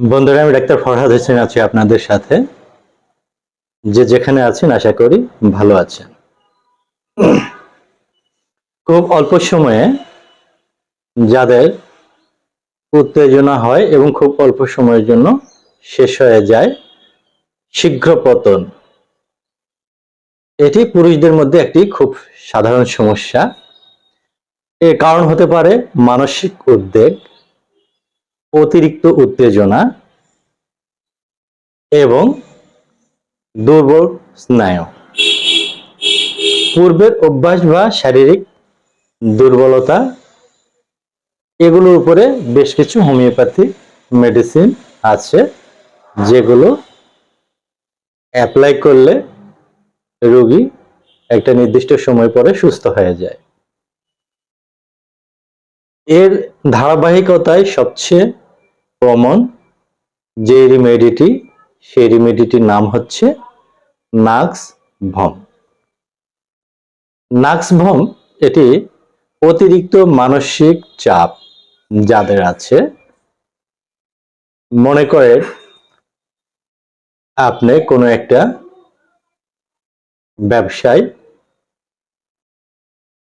বন্ধুরা, আমি ডাক্তার ফরহাদ হোসেন আছি আপনাদের সাথে। যে যেখানে আছেন, আশা করি ভালো আছেন। খুব অল্প সময়ে যাদের উত্তেজনা হয় এবং খুব অল্প সময়ের জন্য শেষ হয়ে যায় শীঘ্র পতন। এটি পুরুষদের মধ্যে একটি খুব সাধারণ সমস্যা। এর কারণ হতে পারে মানসিক উদ্বেগ অতিরিক্ত উত্তেজনা এবং দুর্বল স্নায়ু। পূর্বের অভ্যাস বা শারীরিক দুর্বলতা, এগুলোর উপরে বেশ কিছু হোমিওপ্যাথি মেডিসিন আছে, যেগুলো অ্যাপ্লাই করলে রোগী একটা নির্দিষ্ট সময় পরে সুস্থ হয়ে যায়। এর ধারাবাহিকতায় সবচেয়ে কমন যে রিমেডিটি সেই রিমেডিটির নাম হচ্ছে নাক্স ভম নাক্স ভম এটি অতিরিক্ত মানসিক চাপ যাদের আছে। মনে করে আপনি কোনো একটা ব্যবসায়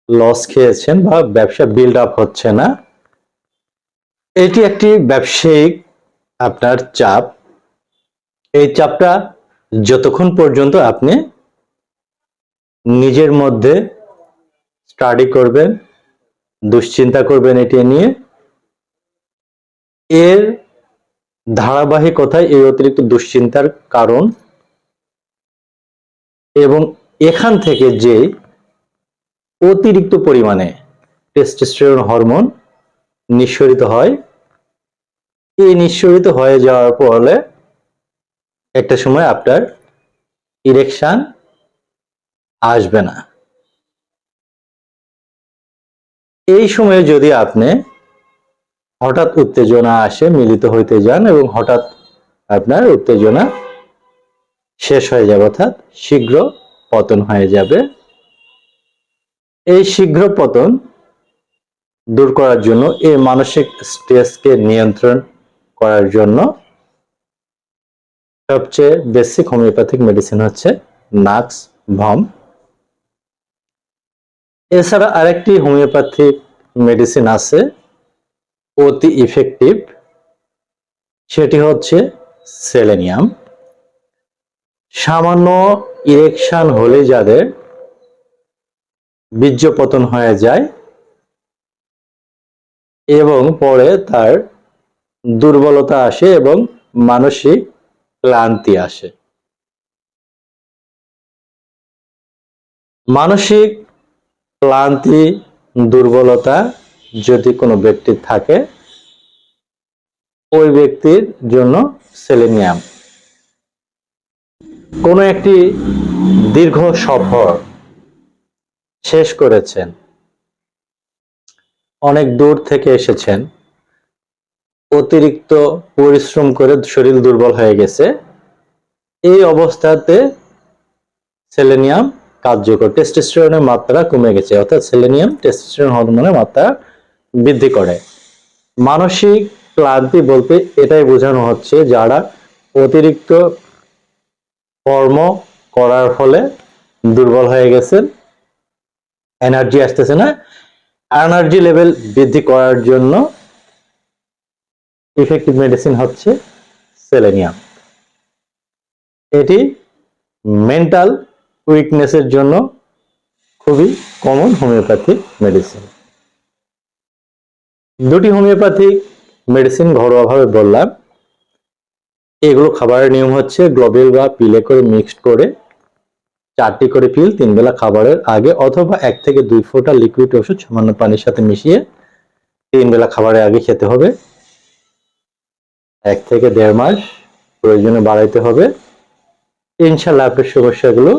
লস খেয়েছেন বা ব্যবসা বিল্ড আপ হচ্ছে না, এটি একটি ব্যবসায়িক আপনার চাপ। এই চাপটা যতক্ষণ পর্যন্ত আপনি নিজের মধ্যে স্টাডি করবেন, দুশ্চিন্তা করবেন এটি নিয়ে, এর ধারাবাহিকতায় এই অতিরিক্ত দুশ্চিন্তার কারণ এবং এখান থেকে যে অতিরিক্ত পরিমাণে টেস্টোস্টেরন হরমোন নিঃসরিত হয়। এই নিঃসরিত হয়ে যাওয়ার ফলে একটা সময় আপনার ইরেকশন আসবে না। এই সময়ে যদি আপনি হঠাৎ উত্তেজনা আসে, মিলিত হইতে যান এবং হঠাৎ আপনার উত্তেজনা শেষ হয়ে যাবে, অর্থাৎ শীঘ্র পতন হয়ে যাবে এই শীঘ্র পতন দূর করার জন্য, এই মানসিক স্ট্রেসকে নিয়ন্ত্রণ করার জন্য সবচেয়ে বেসিক হোমিওপ্যাথিক মেডিসিন হচ্ছে নাক্স ভম। এছাড়া আরেকটি হোমিওপ্যাথিক মেডিসিন আছে, অতি ইফেক্টিভ সেটি হচ্ছে সেলেনিয়াম সামান্য ইরেকশন হলে যাদের বীর্য পতন হয়ে যায় এবং পরে তার দুর্বলতা আসে এবং মানসিক ক্লান্তি আসে। মানসিক ক্লান্তি, দুর্বলতা যদি কোনো ব্যক্তির থাকে, ওই ব্যক্তির জন্য সেলেনিয়াম। কোনো একটি দীর্ঘ সফর শেষ করেছেন। অনেক দূর থেকে এসেছেন। অতিরিক্ত পরিশ্রম করে শরীর দুর্বল হয়ে গেছে। এই অবস্থাতে সেলেনিয়াম কার্যকর। টেস্টোস্টেরনের মাত্রা কমে গেছে, অর্থাৎ সেলেনিয়াম টেস্টোস্টেরন হরমোনের মাত্রা বৃদ্ধি করে। মানসিক ক্লান্তি বলতে এটাই বোঝানো হচ্ছে, যারা অতিরিক্ত কর্ম করার ফলে দুর্বল হয়ে গেছেন এনার্জি আসতেছে না এনার্জি লেভেল বৃদ্ধি করার জন্য ইফেক্টিভ মেডিসিন হচ্ছে সেলেনিয়াম এটি মেন্টাল উইকনেসের জন্য খুবই কমন হোমিওপ্যাথিক মেডিসিন দুটি হোমিওপ্যাথিক মেডিসিন ঘরোয়াভাবে বললাম। এগুলো খাবারের নিয়ম হচ্ছে গ্লোবেল বা পিলে করে মিক্সড করে চারটি করে পিল তিন বেলা খাবারের আগে অথবা এক থেকে দুই ফোঁটা লিকুইড ওষুধ, সামান্য পানির সাথে মিশিয়ে তিন বেলা খাবারের আগে খেতে হবে। এক থেকে দেড় মাস প্রয়োজনে বাড়াইতে হবে। ইনশাল্লাহ আপনার সমস্যাগুলো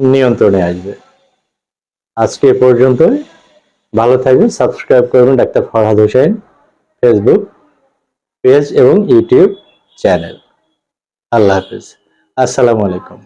নিয়ন্ত্রণে আসবে। আজকে এ পর্যন্তই। ভালো থাকবেন, সাবস্ক্রাইব করবেন doctor Farhad Hossain Facebook page এবং ইউটিউব চ্যানেল আল্লাহ হাফিজ। আসসালামু আলাইকুম।